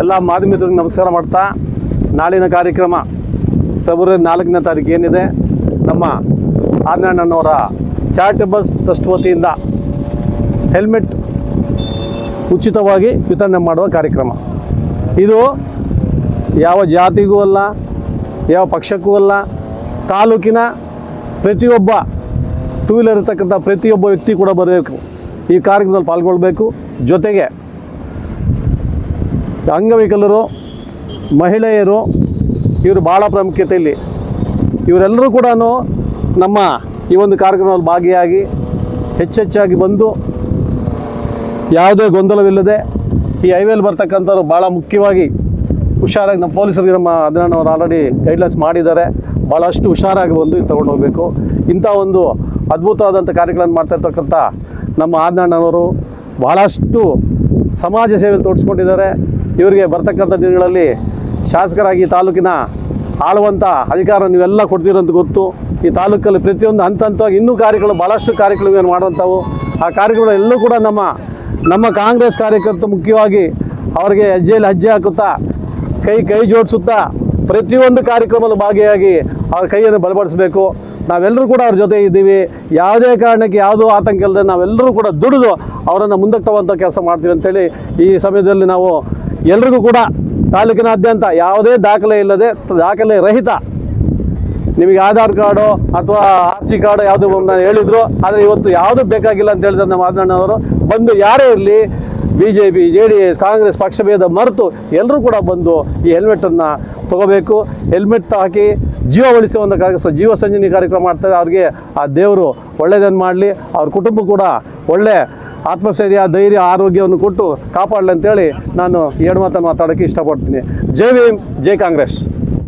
ಎಲ್ಲ ಮಾಧ್ಯಮದವ್ರಿಗೆ ನಮಸ್ಕಾರ ಮಾಡ್ತಾ ನಾಳಿನ ಕಾರ್ಯಕ್ರಮ ಫೆಬ್ರವರಿ ನಾಲ್ಕನೇ ತಾರೀಕು ಏನಿದೆ? ನಮ್ಮ ಆರ್ನಣ್ಣನವರ ಚಾರಿಟಬಲ್ ಟ್ರಸ್ಟ್ ವತಿಯಿಂದ ಹೆಲ್ಮೆಟ್ ಉಚಿತವಾಗಿ ವಿತರಣೆ ಮಾಡುವ ಕಾರ್ಯಕ್ರಮ. ಇದು ಯಾವ ಜಾತಿಗೂ ಅಲ್ಲ, ಯಾವ ಪಕ್ಷಕ್ಕೂ ಅಲ್ಲ, ತಾಲೂಕಿನ ಪ್ರತಿಯೊಬ್ಬ ಟೂ ವೀಲರ್ ಇರ್ತಕ್ಕಂಥ ಪ್ರತಿಯೊಬ್ಬ ವ್ಯಕ್ತಿ ಕೂಡ ಬರಬೇಕು. ಈ ಕಾರ್ಯಕ್ರಮದಲ್ಲಿ ಪಾಲ್ಗೊಳ್ಬೇಕು. ಜೊತೆಗೆ ಅಂಗವಿಕಲರು, ಮಹಿಳೆಯರು, ಇವರು ಭಾಳ ಪ್ರಾಮುಖ್ಯತೆಯಲ್ಲಿ ಇವರೆಲ್ಲರೂ ಕೂಡ ನಮ್ಮ ಈ ಒಂದು ಕಾರ್ಯಕ್ರಮದಲ್ಲಿ ಭಾಗಿಯಾಗಿ ಹೆಚ್ಚೆಚ್ಚಾಗಿ ಬಂದು ಯಾವುದೇ ಗೊಂದಲವಿಲ್ಲದೆ ಈ ಹೈವೇಲಿ ಬರ್ತಕ್ಕಂಥವ್ರು ಭಾಳ ಮುಖ್ಯವಾಗಿ ಹುಷಾರಾಗಿ ನಮ್ಮ ಪೊಲೀಸರಿಗೆ ನಮ್ಮ ಅಧ್ಯಯನವರು ಆಲ್ರೆಡಿ ಗೈಡ್ಲೈನ್ಸ್ ಮಾಡಿದ್ದಾರೆ. ಭಾಳಷ್ಟು ಹುಷಾರಾಗಿ ಬಂದು ಇಲ್ಲಿ ತೊಗೊಂಡು ಹೋಗಬೇಕು. ಇಂಥ ಒಂದು ಅದ್ಭುತವಾದಂಥ ಕಾರ್ಯಗಳನ್ನು ಮಾಡ್ತಾ ಇರ್ತಕ್ಕಂಥ ನಮ್ಮ ಆಜ್ಞಾನವರು ಭಾಳಷ್ಟು ಸಮಾಜ ಸೇವೆ ತೋರಿಸ್ಕೊಂಡಿದ್ದಾರೆ. ಇವರಿಗೆ ಬರ್ತಕ್ಕಂಥ ದಿನಗಳಲ್ಲಿ ಶಾಸಕರಾಗಿ ತಾಲೂಕಿನ ಆಳುವಂಥ ಅಧಿಕಾರ ನೀವೆಲ್ಲ ಕೊಡ್ತೀರಂತ ಗೊತ್ತು. ಈ ತಾಲೂಕಲ್ಲಿ ಪ್ರತಿಯೊಂದು ಹಂತ ಹಂತವಾಗಿ ಇನ್ನೂ ಕಾರ್ಯಗಳು ಭಾಳಷ್ಟು ಏನು ಮಾಡುವಂಥವು. ಆ ಕಾರ್ಯಕ್ರಮಗಳೆಲ್ಲೂ ಕೂಡ ನಮ್ಮ ನಮ್ಮ ಕಾಂಗ್ರೆಸ್ ಕಾರ್ಯಕರ್ತರು ಮುಖ್ಯವಾಗಿ ಅವರಿಗೆ ಹೆಜ್ಜೆಯಲ್ಲಿ ಹೆಜ್ಜೆ ಹಾಕುತ್ತಾ, ಕೈ ಕೈ ಜೋಡಿಸುತ್ತಾ ಪ್ರತಿಯೊಂದು ಕಾರ್ಯಕ್ರಮದಲ್ಲಿ ಭಾಗಿಯಾಗಿ ಅವ್ರ ಕೈಯನ್ನು ಬಲಪಡಿಸಬೇಕು. ನಾವೆಲ್ಲರೂ ಕೂಡ ಅವ್ರ ಜೊತೆ ಇದ್ದೀವಿ. ಯಾವುದೇ ಕಾರಣಕ್ಕೆ ಯಾವುದೂ ಆತಂಕ ಇಲ್ಲದೆ ನಾವೆಲ್ಲರೂ ಕೂಡ ದುಡಿದು ಅವರನ್ನು ಮುಂದಕ್ಕೆ ತಗೊಂಥ ಕೆಲಸ ಮಾಡ್ತೀವಿ ಅಂತೇಳಿ ಈ ಸಮಯದಲ್ಲಿ ನಾವು ಎಲ್ರಿಗೂ ಕೂಡ ತಾಲೂಕಿನಾದ್ಯಂತ ಯಾವುದೇ ದಾಖಲೆ ಇಲ್ಲದೆ ದಾಖಲೆ ರಹಿತ ನಿಮಗೆ ಆಧಾರ್ ಕಾರ್ಡು ಅಥವಾ ಆರ್ ಸಿ ಕಾರ್ಡು ಯಾವುದು ಹೇಳಿದ್ರು. ಆದರೆ ಇವತ್ತು ಯಾವುದು ಬೇಕಾಗಿಲ್ಲ ಅಂತ ಹೇಳಿದ್ರೆ ನಮ್ಮ ಆದಣ್ಣವರು ಬಂದು ಯಾರೇ ಇರಲಿ B J P J D S Congress ಪಕ್ಷಭೇದ ಮರೆತು ಎಲ್ಲರೂ ಕೂಡ ಬಂದು ಈ ಹೆಲ್ಮೆಟನ್ನು ತಗೋಬೇಕು. ಹೆಲ್ಮೆಟ್ ಹಾಕಿ ಜೀವ ಉಳಿಸುವಂಥ ಕಾರ್ಯ ಜೀವ ಕಾರ್ಯಕ್ರಮ ಮಾಡ್ತಾರೆ. ಅವ್ರಿಗೆ ಆ ದೇವರು ಒಳ್ಳೆಯದನ್ನು ಮಾಡಲಿ. ಅವ್ರ ಕುಟುಂಬ ಕೂಡ ಒಳ್ಳೆ ಆತ್ಮಸ್ಥೈರ್ಯ, ಧೈರ್ಯ, ಆರೋಗ್ಯವನ್ನು ಕೊಟ್ಟು ಕಾಪಾಡಲಿ ಅಂತೇಳಿ ನಾನು ಎರಡು ಮಾತನ್ನು ಮಾತಾಡೋಕ್ಕೆ ಇಷ್ಟಪಡ್ತೀನಿ. ಜೈ ಭೀಮ್, ಜೈ ಕಾಂಗ್ರೆಸ್.